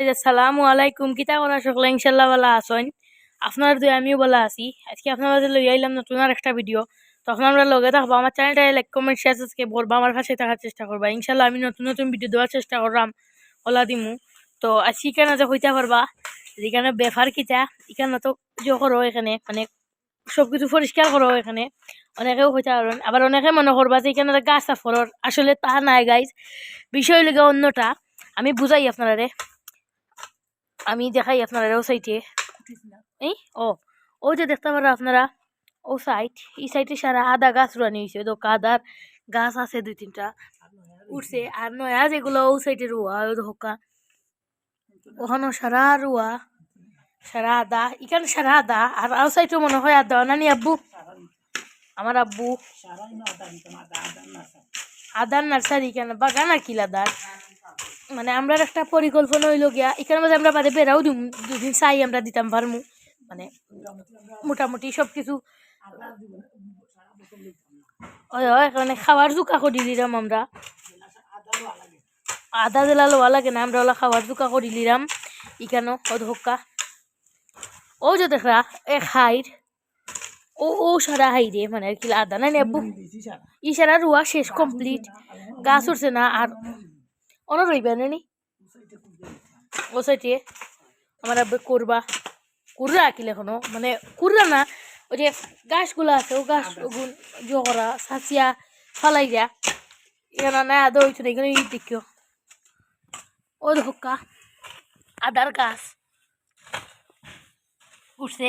আসসালামু আলাইকুম। কিতা করা সকলে? ইনশাল্লাহ ভালো আছেন। আপনার দুই, আমিও ভালো আছি। আজকে আপনার মাঝে লই আইলাম নতুন আর একটা ভিডিও তখন আমরা লগে থাকব। আমার চ্যানেলটা লাইক কমেন্ট শেয়ার সাবস্ক্রাইব করব। আমার কাছে থাকার চেষ্টা করবা। ইনশাল্লাহ আমি নতুন নতুন ভিডিও দেওয়ার চেষ্টা করলাম। ওলা দিমু। তো আজকে কেন যে হইতে পারবা যেখানে বেফার কিতা, এখানে তো যে করো এখানে মানে সব কিছু পরিষ্কার করো এখানে। অনেকেও হইতে পারেন আবার অনেকে মনে করবা যে এখানে গাছ সাফরর আসলে তা নাই গাইজ বিষয় লেগে অন্যটা। আমি বুঝাই আপনারা রে আমি দেখাই আপনারা ও সাইটে এই? ও। ও যে দেখতে পারো আপনারা ও সাইড এই সাইটে সারা আদা গাছ রুয়ানি হয়েছে তো কাদার গাছ আছে দুই তিনটা উঠছে আর নয়া যেগুলো ও সাইডে রুয়া ওই হোকা ওখানে সারা রুয়া সারা আদা এখানে সারা আদা। আর আও সাইডে মনে হয় আদা। নানি আব্বু? আমার আব্বু। আদার নার্সারি কেন? বাগান আর কি আদার? মানে আমরা একটা পরিকল্পনা হইল গিয়া এখানে মাঝে আমরা বাদে বেড়াও দিম দুদিন চাই আমরা দিতাম পারমু। মানে মোটামুটি সব কিছু মানে খাবার জুকা করে দিলাম আমরা। আদা জেলা লোয়া লাগে না আমরা ওলা খাবার জুকা করে দিলাম ইখানো ও ধোকা ও যে দেখরা এক হাইর ও ও সারা হাইরে মানে আর কি আদা না নেবু ই সারা রুয়া শেষ কমপ্লিট। গাছ উঠছে না আর অন রইবে না নি ও সাইটে আমার করবা কুররা আকিল এখনও মানে কুররা না ওই যে গাছগুলো আছে ও গাছ ওগুন জগরা সাঁচিয়া ফালাই যা এখানে না আদা হইছে না এখানে ই দেখিও ও ধোকা আদার গাছ উঠছে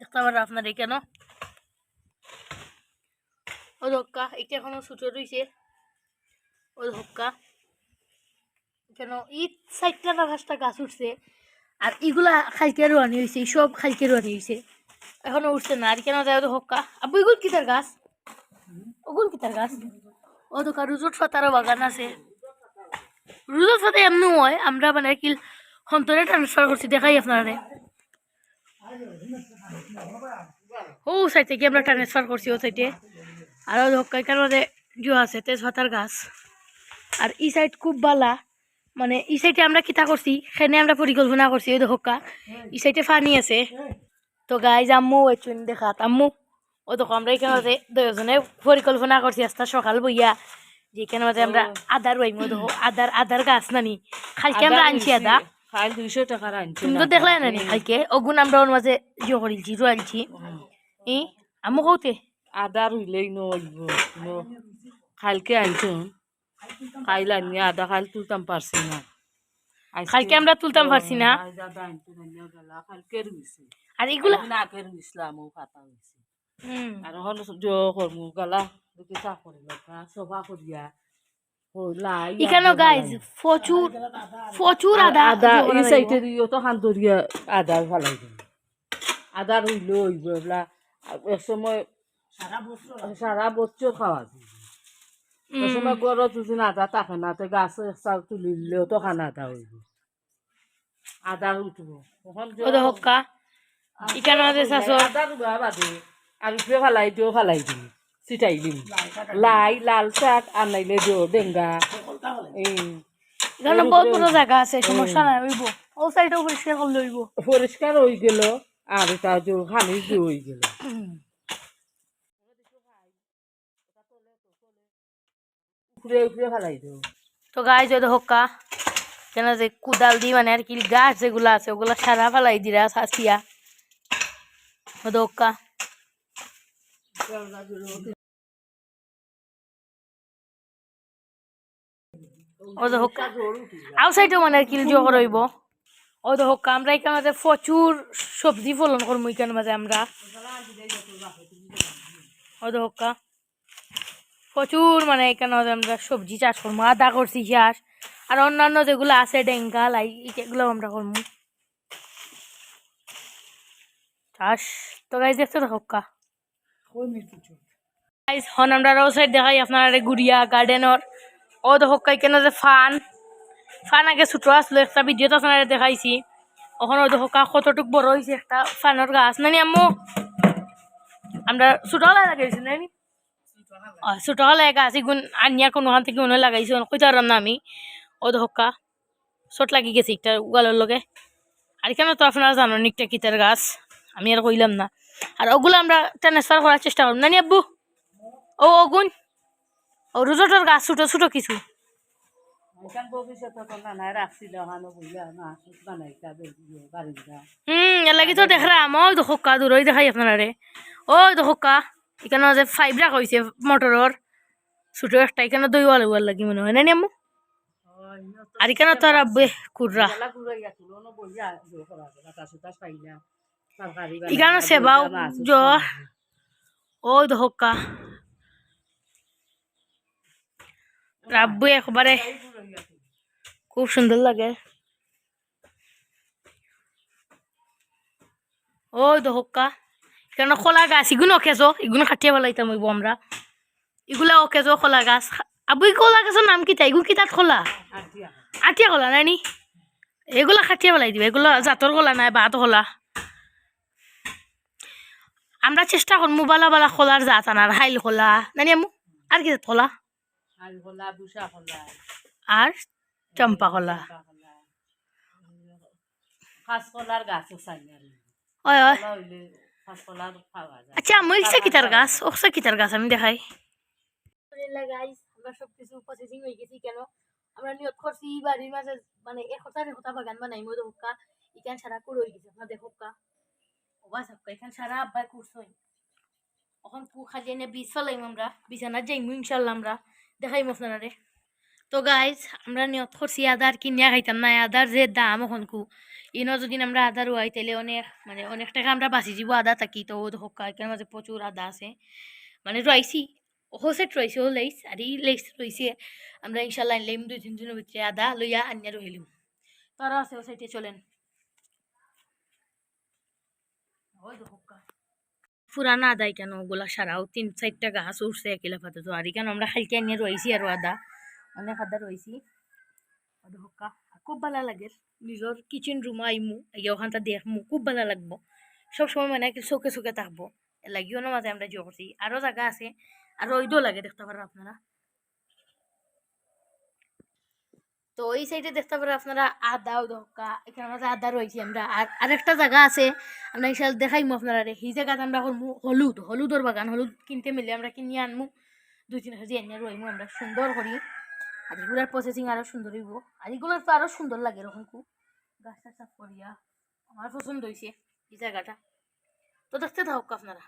দেখতে পারো আপনার কেন ও ধক্কা এটা এখনও ছোটো রয়েছে ও ধক্কা কেন? ঈদ চারটা না পাঁচটা গাছ উঠছে। আর এগুলা খাইকে রোয়ানি হয়েছে সব খাইকে রোয়ানি হয়েছে এখনও উঠছে না। আর কেন যায় তো হক্কা? আবু এগুলো কিতার গাছ? ওগুলো কিতার গাছ? ও তো রুজুট ফাতারও বাগান আছে। রুজুট ফাতে এমনি হয়, আমরা মানে কি সন্তরে ট্রান্সফার করছি, দেখাই আপনারা। ও সাইড থেকে আমরা ট্রান্সফার করছি ও সাইডে। আর হক্কা এখানে জো আছে, তেজপাতার গাছ। আর এই সাইড খুব বালা। মানে এই সাইডে আমরা কিতা করছি? সেখানে আমরা পরিকল্পনা করছি ওই দেখা এই সাইডে পানি আছে। তো গাই আম্মু ওইচুন দেখাত। আম্মু ও দেখো আমরা এখানে দুজনে পরিকল্পনা করছি। আস্তা সকাল বইয়া যে এখানে মাঝে আমরা আদার ওই দেখো আদার আদার গাছ নানি। খালকে আমরা আনছি আদা। খাইল দুইশো টাকার আনছি তুমি তো দেখলাই নানি খালকে ওগুন আমরা ওর মাঝে ইয়ে করিলছি রুয়ালছি ই আম্মু কৌতে আদা রুইলেই নইব খাইলকে আনছুন খাইল আনি আদা খাইল তুলতাম পারছি না। খালকে আমরা তুলতাম পারছি না। আর এগুলা এখন আগে রুইছিলাম ও পাতা হয়েছে হুম। আর হল জো করমু গেলা দেখি চা করি সভা করিয়া। এখানে গাইজ প্রচুর প্রচুর আদা আদা এই। সাইডে দিও তো খান দরিয়া আদা ফালাই দিন আদা রইল হইব এগুলা এক সময় সারা বছর খাওয়া যায়। সময় গরত যদি আদা থাকে না তো গাছ চাল তুলি দিলেও তো খান আদা হইব আদা উঠব তখন যে- ও দেখো কা এখানে আছে শাশুর আদা রুবা বাদে আর উপরে ফালাই দিও ফালাই দিম চিটাই দিম লাই লাল শাক আর নাইলে দিও ডেঙ্গা এই এখানে বহুত বড় জায়গা আছে সমস্যা নাই হইব ও সাইডেও পরিষ্কার করলে হইব পরিষ্কার হয়ে গেল আর এটা খানি হয়ে গেল তো গাছ ওই দেখো কা কেন যে কুদাল দি মানে আর কি গাছ যেগুলো আছে, ওগুলো সারা ফেলাই দিরা সাসিয়া। ও দেখো কা। ও দেখো কা আউ মানে আর কি হইব ও দেখো কা, আমরা এখানে মাঝে প্রচুর সবজি ফলন করব এখানে মাঝে আমরা। ও প্রচুর মানে এখানে আমরা সবজি চাষ করব আদা করছি চাষ, আর অন্যান্য যেগুলো আছে ডেঙ্গা, লাই এগুলো আমরা করব চাষ, তো গাইজ দেখতে দেখো কা। গাইজ হন আমরা রো সাইড দেখাই আপনার গুড়িয়া গার্ডেনর ও দেখো কা, এখানে যে ফান। ফান আগে ছোট আসলো, একটা ভিডিওতে আপনারা দেখাইছি। ওখানে দেখো কা, কতটুক বড় হয়েছে একটা ফানের গাছ। নানি আম্মু, আমরা ছোটবেলা লাগাইছি নানি? ছোটবেলা গাছ এগুন আনিয়া কোনো হান থেকে মনে লাগাইছি কইতে পারলাম না আমি। ও ধক্কা চট লাগি গেছে একটা উগালের লগে। আর এখানে তো আপনারা জানো নিকটা কিতার গাছ? আমি আর কইলাম না। আর ওগুলো আমরা ট্রান্সফার করার চেষ্টা করব না নি আব্বু ও ওগুন ও রোজটোর গাছ ছোটো ছোটো কিছু। হুম এর তো দেখলাম ওই তো হোক্কা দূর ওই দেখাই আপনারা রে হোক্কা। এখানে যে ফাইভ রাখ হয়েছে মোটরের ছোটো একটা এখানে দই ওয়াল ওয়াল লাগি মনে হয় না নি আম্মু? আর এখানে তো আর আব্বে কুর্রা। এখানে সেবাও জ্বর ওই তো হোক্কা। রাব্বু একবারে খুব সুন্দর লাগে। ওই তো এখানে খোলা গাছ এগুলো অকেজো এগুলো খাটিয়ে পেলাইতাম হইব আমরা এগুলা অকেজো খোলা গাছ। আবু খোলা গাছের নাম কিতা এগুলো কিতাত খোলা? আটিয়া খোলা নানি এগুলা খাটিয়ে পেলাই দিবে এগুলো জাতর খোলা নাই বাত খোলা। আমরা চেষ্টা করব বালা বালা খোলার জাত আনার হাইল খোলা। নানি আমু আর কি খোলা? আর চম্পা খোলা। কাঁচকলার গাছ ওই আচ্ছা আমি ইচ্ছা কিতার গাছ? ওসা কিতার গাছ? আমি দেখাই। গাইস আমরা সব কিছু প্রসেসিং হয়ে গেছি কেন? আমরা নিয়ত করছি বাড়ির মাঝে মানে এক হতার হতা বাগান বানাই মতো হুক্কা এখান সারা কুড় হয়ে গেছে আপনাদের হুক্কা। ওবা সবকা এখান সারা আব্বাই কুড়ছই এখন কু খালি এনে বীজ ফেলাইম আমরা বিছানা যাইমু ইনশাল্লাহ আমরা। দেখাইম আপনারা তো গাইজ আমরা নিয়ত করছি আদার কিনিয়া খাইতাম না আদার যে দাম এখন কু ইনো যদি আমরা আদা রুয়াই, তাহলে অনেক মানে অনেক টাকা আমরা বাঁচি যাব আদা থাকি। তো ও হক্কা এখানে মাঝে প্রচুর আদা আছে। মানে রয়েছি, হোসেট রয়েছে ও লাইস আর ই লাইস রয়েছে। আমরা ইনশাল্লাহ লাইম দুই তিন দিনের ভিতরে আদা লইয়া আনিয়া রহিলাম তারা আছে ও সাইডে, চলেন। পুরানা আদাই কেন ওগুলা সারাও তিন চারটা গাছ উঠছে একেলা পাতে তো আর কেন আমরা খাইতে আনিয়ে রয়েছি আর আদা। অনেক আদা রয়েছি। হক্কা খুব ভালো লাগে। নিজের কিচেন রুম আইমু আইয়া ওখানটা দেখমু খুব ভালো লাগবো। সবসময় মানে চোখে চোখে থাকব। লাগিও না মাঝে আমরা জিও করছি। আরও জায়গা আছে, আর রইদও লাগে দেখতে পারেন আপনারা। তো ওই সাইডে দেখতে পারেন আপনারা আদা ও এখানে মাঝে আদা রয়েছে আমরা। আর আরেকটা জায়গা আছে, আমরা এই ইনশাল দেখাইমু আপনারা সেই জায়গাতে আমরা হলুদ, হলুদর বাগান। হলুদ কিনতে মিলে আমরা কিনে আনমু। দুই তিন কেজি এনে রইমু আমরা সুন্দর করি। আর এগুলার প্রসেসিং আরও সুন্দর হইব। আর এগুলোর তো আরও সুন্দর লাগে এরকম কু গাছটা সাফ করিয়া। আমার পছন্দ হয়েছে এই জায়গাটা। তো দেখতে থাকুক আপনারা।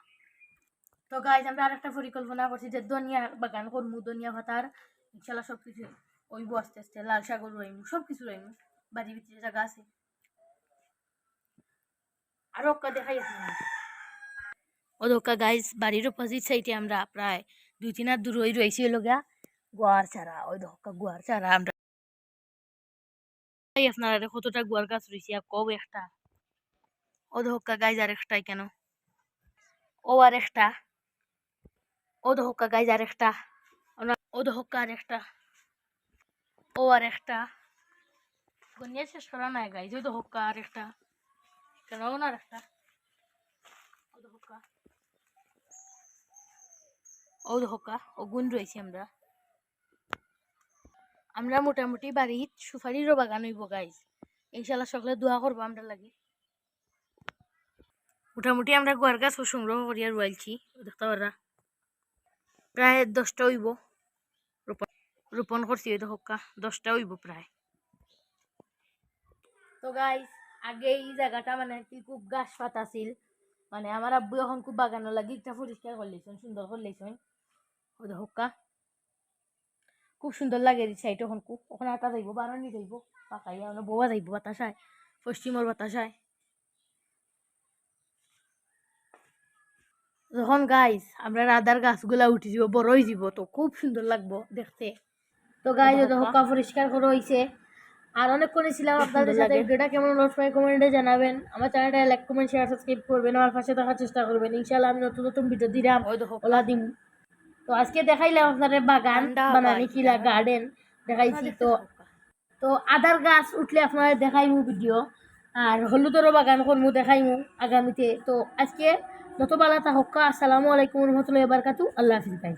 তো গাইজ আমরা আর একটা পরিকল্পনা করছি যে ধনিয়া বাগান করমু, ধনিয়া ভাতার ইনশাল্লাহ সব কিছু ওইব আস্তে আস্তে লাল সাগর রইমু সব কিছু রইমু। বাড়ির ভিতরে জায়গা আছে। আরও অক্কা দেখাই আপনারা। ও দোকা গাইজ বাড়ির অপোজিট সাইডে আমরা প্রায় দুই তিন হাত দূর হয়ে রয়েছি লগা। গোয়ার চারা ওই দোকা গোয়ার চারা আমরা কতটা গোয়ার গাছ রয়েছে কব একটা। ও দোকা গাইজ কেন? ও আর একটা। ও আর একটা। ও আর একটা। ও আর একটা। গনিয়া শেষ করা নাই গাইজ ওই দোকা আর একটা। কেন ও না আর একটা? ও ও গুণ রয়েছি আমরা। আমরা মোটামুটি বাড়িত সুপারিরও বাগান হইব গাইজ এই ইনশাল্লাহ সকলে দোয়া করব আমরা লাগে। মোটামুটি আমরা গোয়ার গাছ সংগ্রহ করিয়া রয়েছি দেখতে পারা প্রায় দশটা হইব। রোপণ রোপণ করছি ওই হক্কা দশটা হইব প্রায়। তো গাইজ আগে এই জায়গাটা মানে কি খুব গাছ পাতা ছিল মানে আমার আব্বু এখন খুব বাগানো লাগি একটা পরিষ্কার করলেছেন, সুন্দর করলেছেন। ওই হক্কা খুব সুন্দর লাগে এই সাইড ওখান খুব ওখানে আটা যাইব বারানি যাইব। পাকাইয়া ওখানে বোয়া যাইব বাতাসায় পশ্চিমর বাতাসায়। যখন গাইস আমরা রাধার গাছগুলা উঠি যাব বড় হয়ে যাব তো খুব সুন্দর লাগবো দেখতে। তো গাইজ হক্কা পরিষ্কার করা হয়েছে আর অনেক করেছিলাম আপনাদের সাথে ভিডিওটা কেমন অবশ্যই কমেন্টে জানাবেন। আমার চ্যানেলটা লাইক কমেন্ট শেয়ার সাবস্ক্রাইব করবেন। আমার পাশে থাকার চেষ্টা করবেন। ইনশাআল্লাহ আমি নতুন নতুন ভিডিও দিলাম। ওলা দিম। তো আজকে দেখাইলাম আপনাদের বাগান বানানি কিলা গার্ডেন দেখাইছি তো। তো আদার গাছ উঠলে আপনারা দেখাইমু ভিডিও আর হলুদেরও বাগান করমু দেখাইমু আগামীতে। তো আজকে যত বালা তা হক্কা আসসালামু আলাইকুম রহমতুল্লাহ বারকাতু আল্লাহ হাফিজ ভাই।